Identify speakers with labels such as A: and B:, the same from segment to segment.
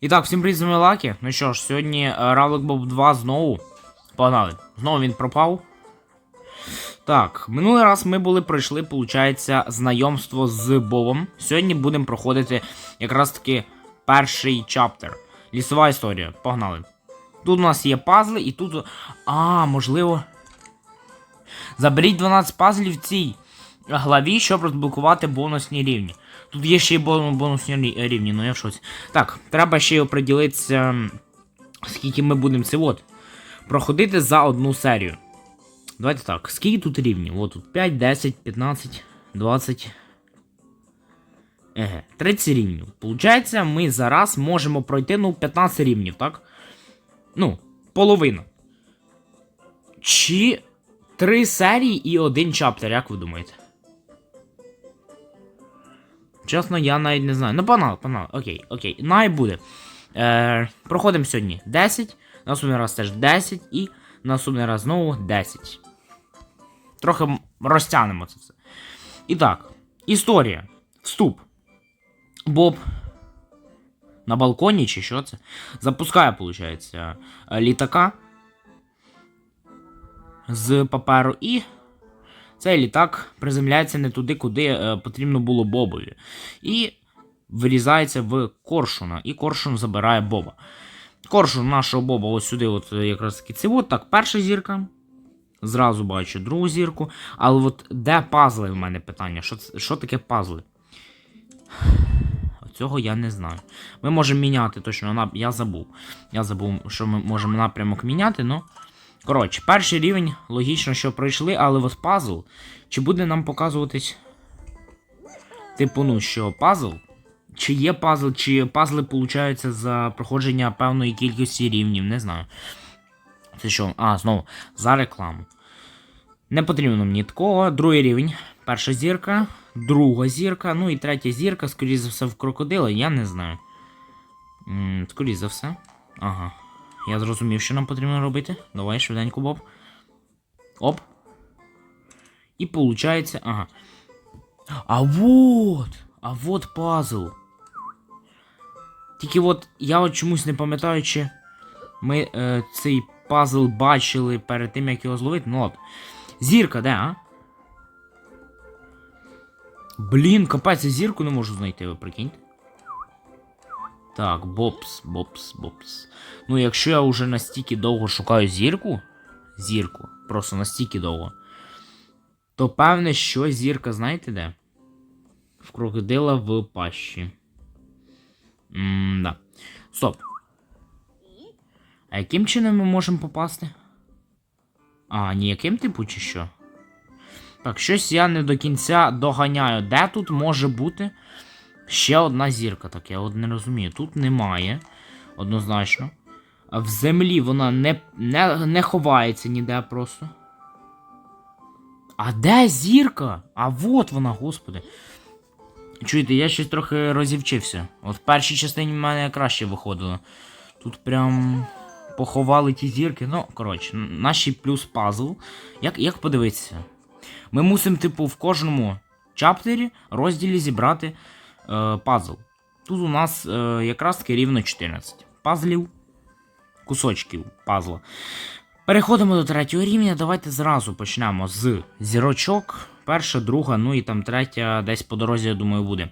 A: І так, всім привіт, з вами. Ну що ж, сьогодні Равлик Боб 2 знову. Погнали. Знову він пропав. Так, минулий раз ми були пройшли, виходить, знайомство з Бобом. Сьогодні будемо проходити якраз таки перший чаптер. Лісова історія. Погнали. Тут у нас є пазли, і тут. А, можливо. Заберіть 12 пазлів цій главі, щоб розблокувати бонусні рівні. Тут є ще й бонусні рівні, ну я шоці. Так, треба ще й оприділитися, скільки ми будемо це от. Проходити за одну серію. Давайте так, скільки тут рівнів? От тут 5, 10, 15, 20. Еге, 30 рівнів. Получається, ми зараз можемо пройти ну 15 рівнів, так? Ну, половина. Чи 3 серії і один чаптер, як ви думаєте? Чесно, я навіть не знаю. Ну, панал, панал, окей, окей. Най буде. Е, проходимо сьогодні 10, наступний раз теж 10 і наступний раз знову 10. Трохи розтягнемо це все. І так, історія. Вступ. Боб. На балконі чи що це? Запускає, виходить, літака з паперу і цей літак приземляється не туди, куди е, потрібно було Бобові. І вирізається в коршуна, і коршун забирає Боба. Коршун нашого Боба ось сюди, от е, якраз таки це от так, перша зірка. Зразу бачу другу зірку. Але от де пазли в мене питання? Що, що таке пазли? Цього я не знаю. Ми можемо міняти точно. Я забув. Я забув, що ми можемо напрямок міняти, ну. Коротше, перший рівень, логічно, що пройшли, але от пазл. Чи буде нам показуватись. Типу, ну, що пазл? Чи є пазл, чи пазли получаються за проходження певної кількості рівнів, не знаю. Це що? А, знову, за рекламу. Не потрібно мені такого. Другий рівень. Перша зірка, друга зірка, ну і третя зірка, скоріше за все, в крокодила, я не знаю. Скоріше за все. Ага. Я зрозумів, що нам потрібно робити. Давай, швиденько, Боб. Оп. І получається. Ага. А вот! А вот пазл. Тільки от я от чомусь не пам'ятаю, чи ми е, цей пазл бачили перед тим, як його зловити. Ну от. Зірка, де, а? Блін, капець, зірку не можу знайти, ви прикиньте. Так, бопс, бопс, бопс. Ну, якщо я вже настільки довго шукаю зірку, зірку, просто настільки довго, то певне, що зірка, знаєте де? В крокодила в пащі. М-да. Стоп. А яким чином ми можемо попасти? А, ніяким типу чи що? Так, щось я не до кінця доганяю. Де тут може бути ще одна зірка? Так, я от не розумію. Тут немає. Однозначно. В землі вона не, не, не ховається ніде просто. А де зірка? А вот вона, господи. Чуєте, я щось трохи розівчився. От в першій частині в мене краще виходило. Тут прям поховали ті зірки. Ну, коротше, наші плюс пазл. Як, як подивитися? Ми мусимо, типу, в кожному чаптері розділі зібрати пазл. Тут у нас е, якраз таки рівно 14 пазлів, кусочків пазла. Переходимо до третього рівня. Давайте зразу почнемо з зірочок. Перша, друга, ну і там третя десь по дорозі, я думаю, буде.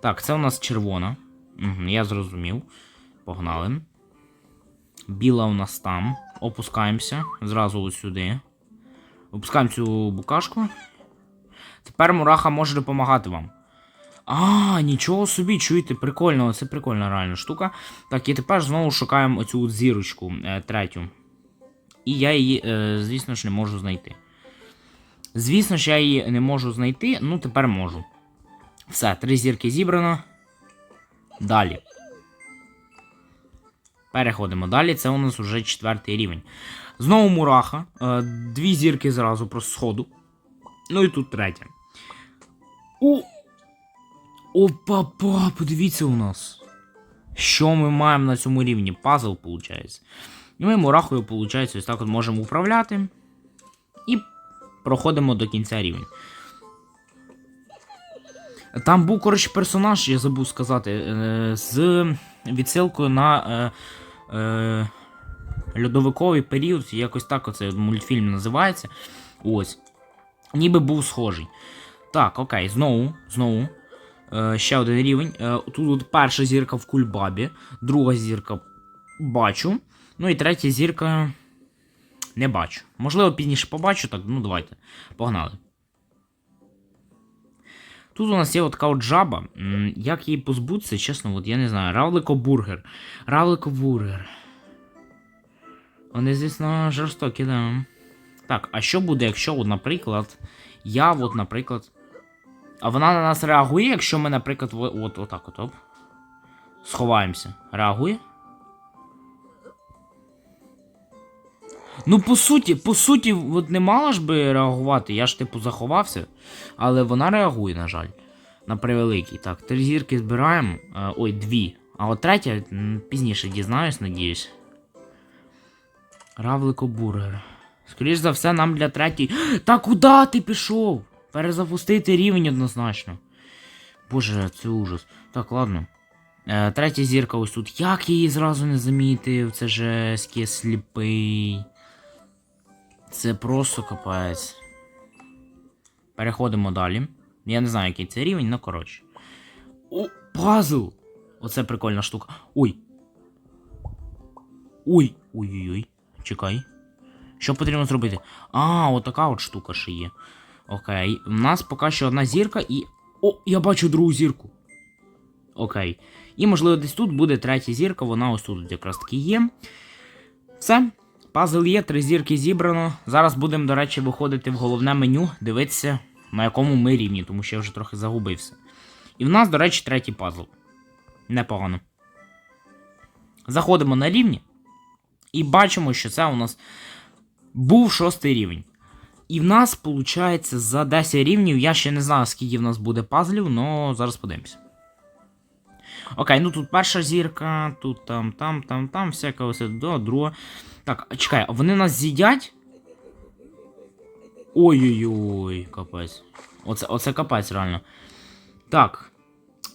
A: Так, це у нас червона. Угу, я зрозумів. Погнали. Біла у нас там. Опускаємося. Зразу ось сюди. Опускаємо цю букашку. Тепер мураха може допомагати вам. А, нічого собі, чуєте, прикольно, це прикольна реальна штука. Так, і тепер знову шукаємо оцю зірочку е, третю. І я її, е, звісно ж, не можу знайти. Звісно ж, я її не можу знайти, ну тепер можу. Все, три зірки зібрано. Далі. Переходимо далі. Це у нас вже четвертий рівень. Знову мураха. Е, дві зірки зразу просто сходу. Ну і тут третя. У. Опа-па, подивіться у нас. Що ми маємо на цьому рівні? Пазл, виходить. І ми мурахою, виходить, ось так от можемо управляти. І проходимо до кінця рівня. Там був, коротше, персонаж, я забув сказати, е, з відсилкою на е, е, льодовиковий період, якось так оцей мультфільм називається. Ось. Ніби був схожий. Так, окей, знову, знову. Е, ще один рівень. Е, тут перша зірка в кульбабі, друга зірка бачу. Ну і третя зірка. Не бачу. Можливо, пізніше побачу, так, ну давайте. Погнали. Тут у нас є от така от жаба. Як її позбутися, чесно, от я не знаю. Равлико-бургер. Равлико-бургер. Вони, звісно, жорстокі, да. Так, а що буде, якщо, от, наприклад, я, от, наприклад. А вона на нас реагує, якщо ми, наприклад, от, от отак от, оп. Сховаємося. Реагує? Ну, по суті, по суті, от не мала ж би реагувати. Я ж типу заховався. Але вона реагує, на жаль. На превеликий. Так, три зірки збираємо. Е, ой, дві. А от третя пізніше дізнаюсь, надіюсь. Равлико бургер. Скоріш за все, нам для третій. Та куди ти пішов? Перезапустити рівень однозначно. Боже, це ужас. Так, ладно. Е, третя зірка ось тут. Як її зразу не замітив? Це жесть, я сліпий. Це просто капець. Переходимо далі. Я не знаю, який це рівень, ну коротше. О, пазл! Оце прикольна штука. Ой. Ой. Ой-ой-ой. Чекай. Що потрібно зробити? А, отака от штука ще є. Окей. У нас поки що одна зірка і. О, я бачу другу зірку. Окей. І, можливо, десь тут буде третя зірка, вона ось тут якраз таки є. Все. Пазл є, три зірки зібрано. Зараз будемо, до речі, виходити в головне меню, дивитися, на якому ми рівні, тому що я вже трохи загубився. І в нас, до речі, третій пазл. Непогано. Заходимо на рівні. І бачимо, що це у нас був шостий рівень. І в нас, виходить, за 10 рівнів, я ще не знаю, скільки в нас буде пазлів, але зараз подивимося. Окей, ну тут перша зірка, тут там, там, там, там, всяка ось до, друга. Так, чекай, вони нас з'їдять? Ой-ой-ой, капець. Оце, оце капець, реально. Так.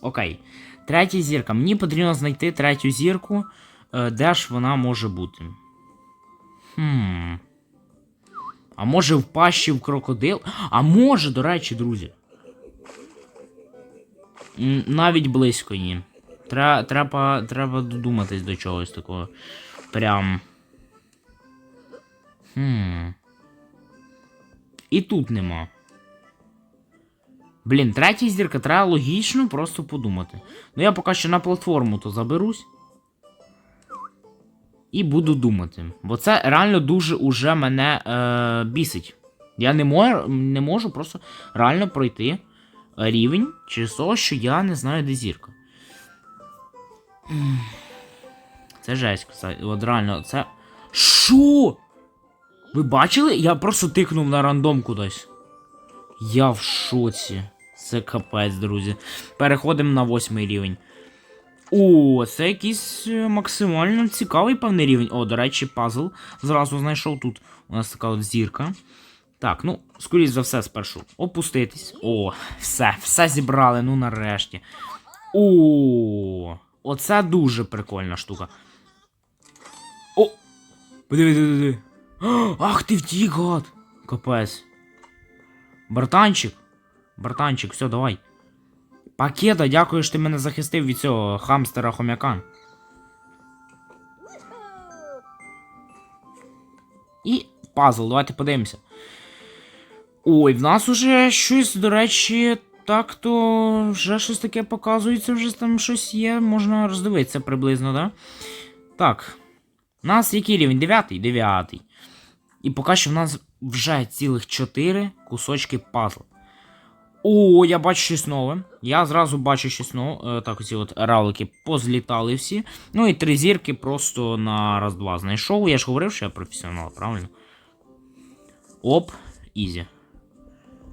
A: Окей. Третя зірка. Мені потрібно знайти третю зірку. Е, де ж вона може бути? Хм. А може в пащі в крокодил? А може, до речі, друзі. Навіть близько ні. Треба, треба, треба додуматись до чогось такого. Прям. Хм. І тут нема. Блін, третя зірка, треба логічно просто подумати. Ну я поки що на платформу то заберусь. І буду думати. Бо це реально дуже уже мене е, бісить. Я не можу, не можу просто реально пройти рівень через те, що я не знаю, де зірка. Це жесть, кстати. От реально, це. Що? Ви бачили? Я просто тикнув на рандом кудись. Я в шоці. Це капець, друзі. Переходимо на восьмий рівень. О, це якийсь е, максимально цікавий певний рівень. О, до речі, пазл зразу знайшов тут. У нас така от зірка. Так, ну, скоріш за все, спершу опуститись. О, все, все зібрали, ну нарешті. О, оце дуже прикольна штука. О! Подиви, диви, диви. Ах ти втік, гад! Капець. Братанчик. Братанчик, все, давай. Пакета, дякую, що ти мене захистив від цього хамстера хомяка. І пазл, давайте подивимося. Ой, в нас уже щось, до речі, так то вже щось таке показується, вже там щось є, можна роздивитися приблизно, да? Так. У нас який рівень? Дев'ятий? Дев'ятий. І поки що в нас вже цілих 4 кусочки пазл. О, я бачу щось нове. Я зразу бачу щось нове. Е, Так, оці от равлики позлітали всі. Ну і три зірки просто на раз-два знайшов. Я ж говорив, що я професіонал, правильно? Оп, ізі.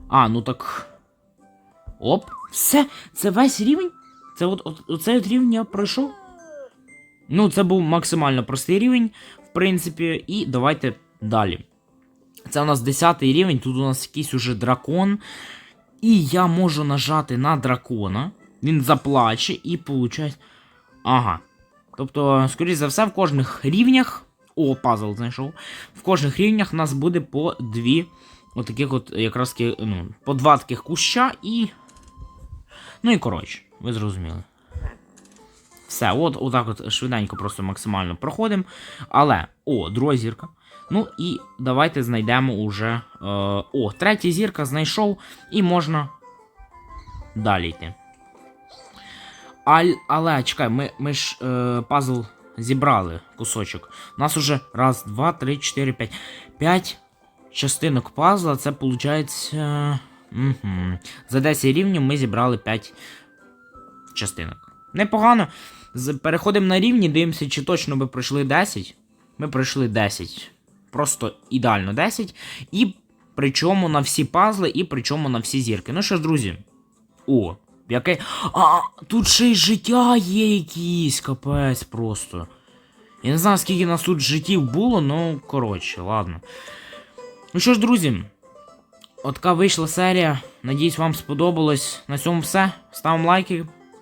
A: А, ну так. Оп. Все, це весь рівень? Це от, от оцей от рівень я пройшов. Ну, це був максимально простий рівень, в принципі, і давайте далі. Це у нас 10 рівень, тут у нас якийсь уже дракон. І я можу нажати на дракона, він заплаче і получать. Ага. Тобто, скоріш за все, в кожних рівнях. О, пазл знайшов. В кожних рівнях у нас буде по дві. Отаких от якраз ну, по два таких куща і. Ну і коротше, ви зрозуміли. Все, от отак от швиденько, просто максимально проходимо. Але, о, друга зірка. Ну і давайте знайдемо уже. Е, о, третя зірка знайшов, і можна далі йти. Аль, але чекай, ми, ми ж е, пазл зібрали кусочок. У нас уже раз, два, три, чотири, п'ять. П'ять частинок пазла, це виходить. Угу. За 10 рівнів ми зібрали 5 частинок. Непогано. Переходимо на рівні, дивимося, чи точно ми пройшли 10. Ми пройшли 10. Просто ідеально 10. І причому на всі пазли, і причому на всі зірки. Ну що ж, друзі. О, яке. А, тут ще й життя є якісь, капець просто. Я не знаю, скільки нас тут життів було, ну коротше, ладно. Ну що ж, друзі, от така вийшла серія. Надіюсь, вам сподобалось. На цьому все. Ставимо лайки.